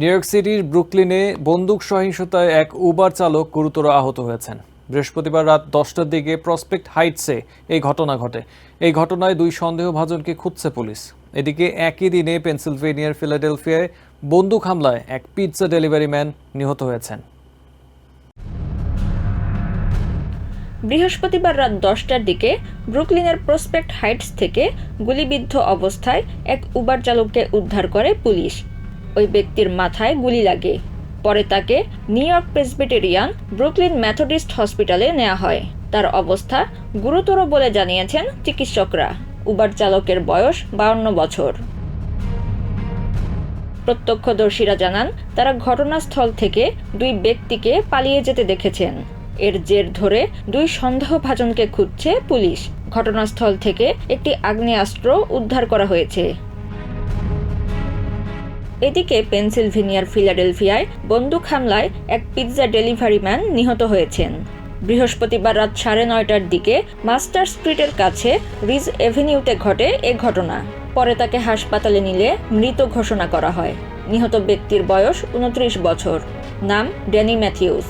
New York সিটির ব্রুকলিনে বন্দুক সহিংসতায় এক উবার চালক গুরুতর আহত হয়েছেন। বৃহস্পতিবার রাত দশটার দিকে প্রসপেক্ট হাইটসে এই ঘটনা ঘটে। এই ঘটনায় দুই সন্দেহভাজনকে খুঁজছে পুলিশ। এদিকে একই দিনে পেনসিলভেনিয়ার ফিলাডেলফিয়ায় বন্দুক হামলায় এক পিৎজা ডেলিভারি ম্যান নিহত হয়েছেন। বৃহস্পতিবার রাত দশটার দিকে ব্রুকলিনের প্রসপেক্ট হাইটস থেকে গুলিবিদ্ধ অবস্থায় এক উবার চালককে উদ্ধার করে পুলিশ। ওই ব্যক্তির মাথায় গুলি লাগে। পরে তাকে New York Presbyterian Brooklyn Methodist হসপিটালে নেওয়া হয়। তার অবস্থা গুরুতর বলে জানিয়েছেন চিকিৎসকরা। উবার চালকের বয়স বাউন্ন বছর। প্রত্যক্ষদর্শীরা জানান, তারা ঘটনাস্থল থেকে দুই ব্যক্তিকে পালিয়ে যেতে দেখেছেন। এর জের ধরে দুই সন্দেহভাজনকে খুঁজছে পুলিশ। ঘটনাস্থল থেকে একটি আগ্নেয়াস্ত্র উদ্ধার করা হয়েছে। এদিকে পেনসিলভেনিয়ার ফিলাডেলফিয়ায় বন্দুক হামলায় এক পিৎজা ডেলিভারি ম্যান নিহত হয়েছেন। বৃহস্পতিবার রাত সাড়ে নয়টার দিকে মাস্টার স্ট্রিটের কাছে রিজ এভিনিউতে ঘটে এ ঘটনা। পরে তাকে হাসপাতালে নিলে মৃত ঘোষণা করা হয়। নিহত ব্যক্তির বয়স উনত্রিশ বছর। নাম ড্যানি ম্যাথিউস।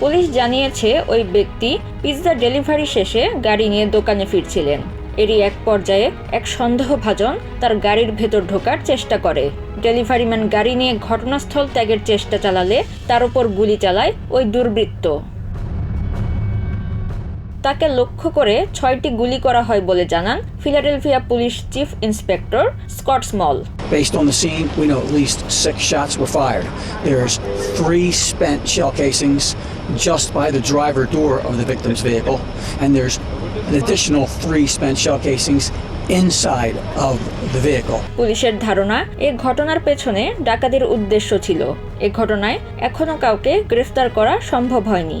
পুলিশ জানিয়েছে ওই ব্যক্তি পিৎজা ডেলিভারি শেষে গাড়ি নিয়ে দোকানে ফিরছিলেন। এরই এক পর্যায়ে এক সন্দেহভাজন তার গাড়ির ভেতর ঢোকার চেষ্টা করে। ডেলিভারিম্যান গাড়ি নিয়ে ঘটনাস্থল ত্যাগের চেষ্টা চালালে তার উপর গুলি চালায় ওই দুর্বৃত্ত। তাকে লক্ষ্য করে ছয়টি গুলি করা হয় বলে জানান Philadelphia police chief inspector Scott Small Based on the scene, we know at least six shots were fired. There's three spent shell casings just by the driver door of the victim's vehicle, and there's an additional three spent shell casings inside of the vehicle. পুলিশের ধারণা এ ঘটনার পেছনে ডাকাতির উদ্দেশ্য ছিল এ ঘটনায় এখনও কাউকে গ্রেফতার করা সম্ভব হয়নি